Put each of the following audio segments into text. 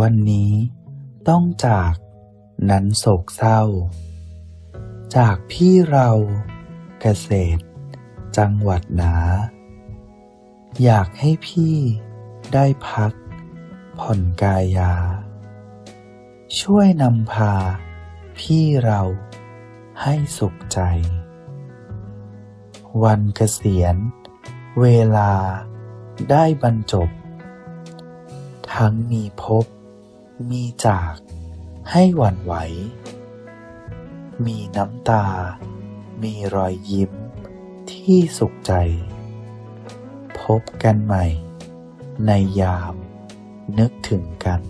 วันนี้ ต้องจาก นั้นโศกเศร้า จากพี่เราเกษตร จังหวัดหนา อยากให้พี่ได้พัก ผ่อนกายา ช่วยนำพา พี่เราให้สุขใจ วันเกษียณ เวลาได้บรรจบ ทั้งมีพบ มีจากให้หวั่นไหว มีน้ำตา มีรอยยิ้มที่สุขใจ พบกันใหม่ ในยามนึกถึงกัน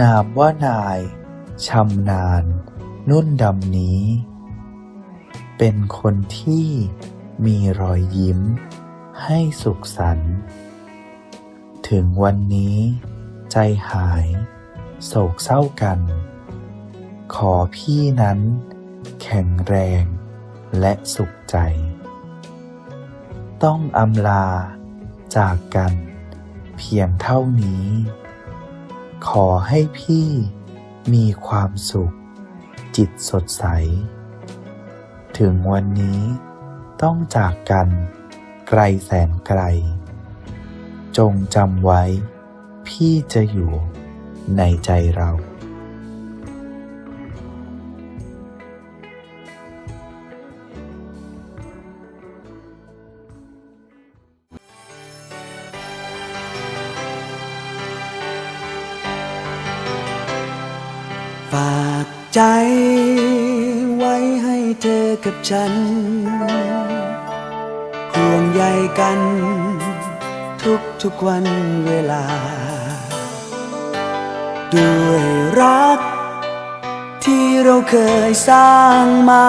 นามว่านายชำนาญนุ่นดำนี้ เป็นคนที่มีรอยยิ้มให้สุขสันต์ถึงวันนี้ ใจหาย โศกเศร้ากัน ขอพี่นั้น แข็งแรงและสุขใจ ต้องอำลาจากกัน เพียงเท่านี้ ขอให้พี่มีความสุข จิตสดใส ถึงวันนี้ต้องจากกันไกลแสนไกล จงจำไว้ พี่จะอยู่ในใจเรา ฝากใจไว้ให้เธอกับฉันห่วงใยกัน ทุกทุกวันเวลา ด้วยรัก ที่เราเคยสร้างมา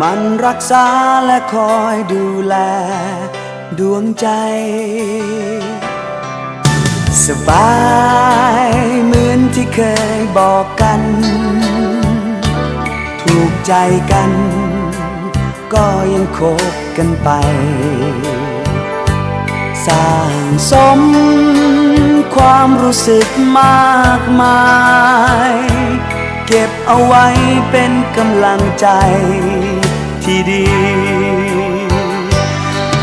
มันรักษาและคอยดูแล ดวงใจ สบายเหมือนที่เคยบอกกัน ถูกใจกัน ก็ยังคบกันไป สร้างสม ความรู้สึกมากมาย เก็บเอาไว้เป็นกำลังใจที่ดี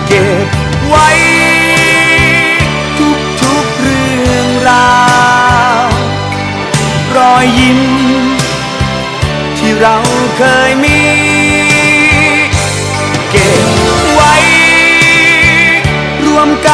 เก็บไว้ ทุกทุกเรื่องราว รอยยิ้ม ที่เราเคยมี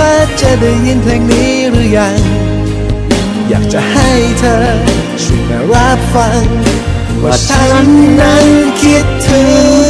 ว่าจะได้ยินเพลงนี้หรือยัง อยากจะให้เธอช่วยมารับฟัง ว่าฉันนั้นคิดถึง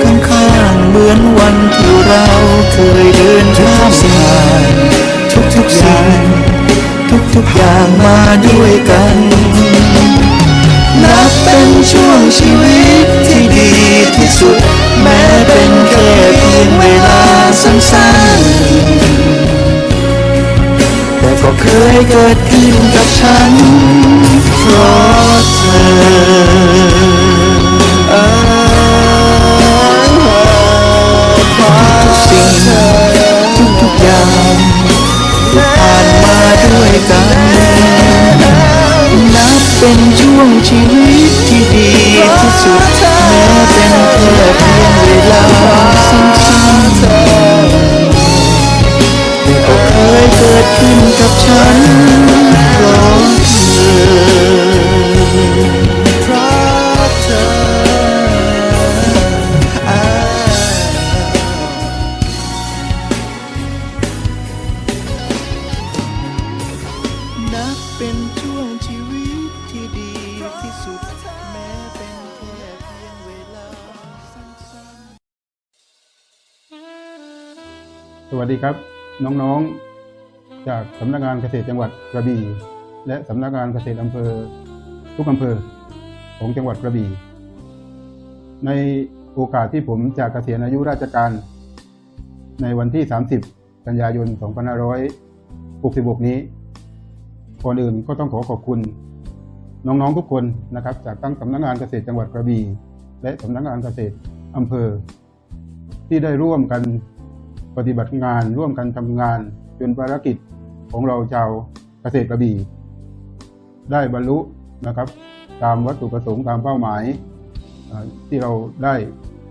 เหมือนวันที่เราเคยเดินข้ามผ่านทุกๆสิ่งทุกๆอย่างมาด้วยกัน นับเป็นช่วงชีวิตที่ดีที่สุด แม้เป็นแค่เพียงเวลาสั้นๆ แต่ก็เคยเกิดขึ้นกับฉันเพราะเธอ ทุ สวัสดีครับ น้องๆ จากสำนักงานเกษตรจังหวัดกระบี่ และสำนักงานเกษตรอำเภอ ทุกอำเภอของจังหวัดกระบี่ ในโอกาสที่ผมจะเกษียณอายุราชการ ในวันที่ 30 กันยายน 2566 นี้ก่อนอื่นก็ต้องขอขอบคุณ น้องๆทุกคนนะครับ จากทั้งสำนักงานเกษตรจังหวัดกระบี่และสำนักงานเกษตรอำเภอ ที่ได้ร่วมกัน ปฏิบัติงานร่วมกันทำงานจนภารกิจของเราชาวเกษตรกระบี่ ได้บรรลุนะครับ ตามวัตถุประสงค์ตามเป้าหมายที่เราได้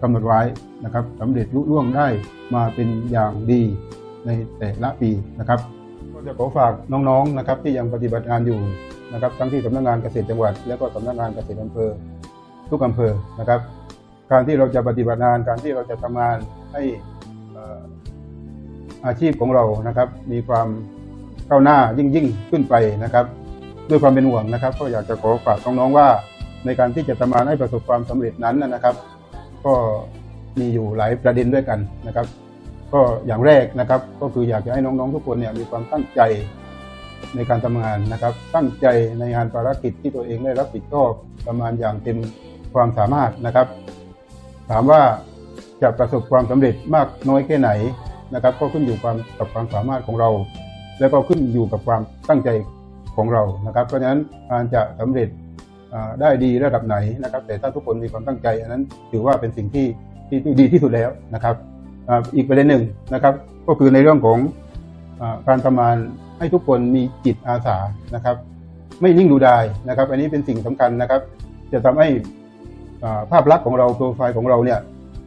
กำหนดไว้นะครับสำเร็จลุล่วงได้มาเป็นอย่างดีในแต่ละปีนะครับ ก็จะขอฝากน้องๆนะครับ ที่ยังปฏิบัติงานอยู่นะครับ ทั้งที่สำนักงานเกษตรจังหวัด และก็สำนักงานเกษตรอำเภอทุกอำเภอนะครับ การที่เราจะปฏิบัติงานการที่เราจะทำงานให้ อาชีพของเรานะครับ มีความก้าวหน้ายิ่งยิ่งขึ้นไปนะครับ ด้วยความเป็นห่วงนะครับ ก็อยากจะขอฝากน้องๆว่า ในการที่จะทำงานให้ประสบความสำเร็จนั้นนะครับ ก็มีอยู่หลายประเด็นด้วยกันนะครับ ก็อย่างแรกนะครับ ก็คืออยากจะให้น้องๆทุกคนเนี่ยมีความตั้งใจในการทำงานนะครับ ตั้งใจในงานภารกิจที่ตัวเองได้รับผิดชอบทำงานอย่างเต็มความสามารถนะครับ ถามว่าจะประสบความสำเร็จมากน้อยแค่ไหน นะครับ ก็ขึ้นอยู่ความกับความสามารถของเรา แล้วก็ขึ้นอยู่กับความตั้งใจของเรานะครับ เพราะฉะนั้นการจะสำเร็จได้ดีระดับไหนนะครับ แต่ถ้าทุกคนมีความตั้งใจ อันนั้นถือว่าเป็นสิ่งที่ที่ดีที่สุดแล้วนะครับอีกประเด็นหนึ่งนะครับ ก็คือในเรื่องของอาการทำงานให้ทุกคนมีจิตอาสานะครับ ไม่นิ่งดูดายนะครับ อันนี้เป็นสิ่งสำคัญนะครับ จะทำให้ภาพลักษณ์ของเราโปรไฟล์ของเราเนี่ย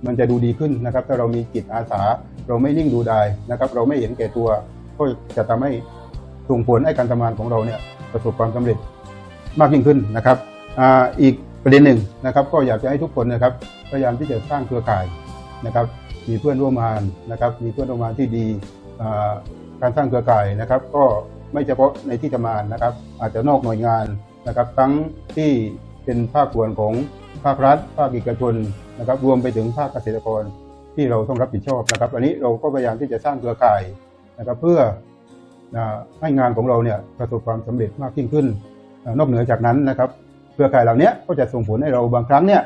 มันจะดูดีขึ้นนะครับถ้าเรามีจิตอาสา เราไม่นิ่งดูดายนะครับ เราไม่เห็นแก่ตัว ก็จะทำให้ส่งผลให้การทำงานของเราเนี่ยประสบความสำเร็จมากยิ่งขึ้นนะครับอ,อีกประเด็นหนึ่งนะครับ ก็อยากจะให้ทุกคนนะครับพยายามที่จะสร้างเครือข่ายนะครับ มีเพื่อนร่วมงานนะครับ มีเพื่อนร่วมงานที่ดีการสร้างเครือข่ายนะครับ ก็ไม่เฉพาะในที่ทำงานนะครับ อาจจะนอกหน่วยงานนะครับ ทั้งที่เป็นภาคส่วนของภาครัฐ ภาคเอกชน นะครับรวมไปถึงภาคเกษตรกรที่เราต้องรับผิดชอบนะครับ อันนี้เราก็พยายามที่จะสร้างเครือข่ายนะครับเพื่อให้งานของเราเนี่ยประสบความสำเร็จมากยิ่งขึ้น นอกเหนือจากนั้นนะครับเครือข่ายเหล่านี้ก็จะส่งผลให้เราบางครั้งเนี่ย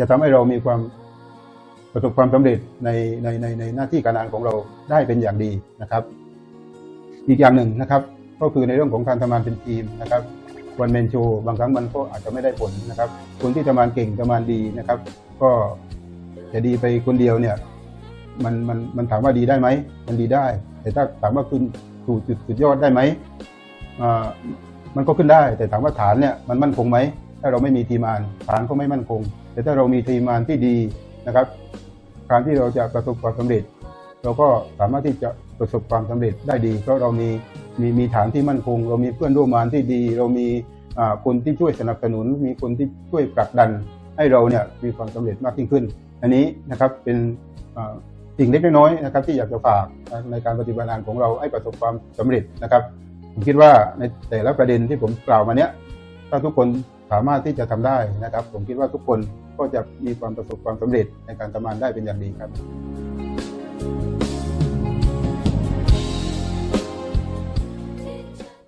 จะทำให้เรามีความประสบความสำเร็จในในในในหน้าที่การงานของเราได้เป็นอย่างดีนะครับ อีกอย่างหนึ่งนะครับ ก็คือในเรื่องของการทำงานเป็นทีมนะครับ วันแมนโชบางครั้งมันก็อาจจะไม่ได้ผลนะครับ คนที่ทำงานเก่งทำงานดีนะครับ ก็จะดีไปคนเดียวเนี่ยมันมันมันถามว่าดีได้ไหมมันดีได้ แต่ถ้าถามว่าขึ้นสู่จุดสุดยอดได้ไหมอ่ามันก็ขึ้นได้ แต่ถามว่าฐานเนี่ยมันมั่นคงไหมถ้าเราไม่มีทีมงานฐานก็ไม่มั่นคง แต่ถ้าเรามีทีมงานที่ดีนะครับ การที่เราจะประสบความสำเร็จ เราก็สามารถที่จะประสบความสำเร็จได้ดีเพราะเรามี มีมีฐานที่มั่นคง เรามีเพื่อนร่วมงานที่ดี เรามีคนที่ช่วยสนับสนุน มีคนที่ช่วยผลักดัน ให้เราเนี่ยมีความสำเร็จมากยิ่งขึ้น อันนี้นะครับเป็นสิ่งเล็กน้อยนะครับที่อยากจะฝากในการปฏิบัติงานของเราให้ประสบความสำเร็จนะครับ ผมคิดว่าในแต่ละประเด็นที่ผมกล่าวมาเนี้ยถ้าทุกคนสามารถที่จะทำได้นะครับ ผมคิดว่าทุกคนก็จะมีความประสบความสำเร็จในการทำงานได้เป็นอย่างดีครับ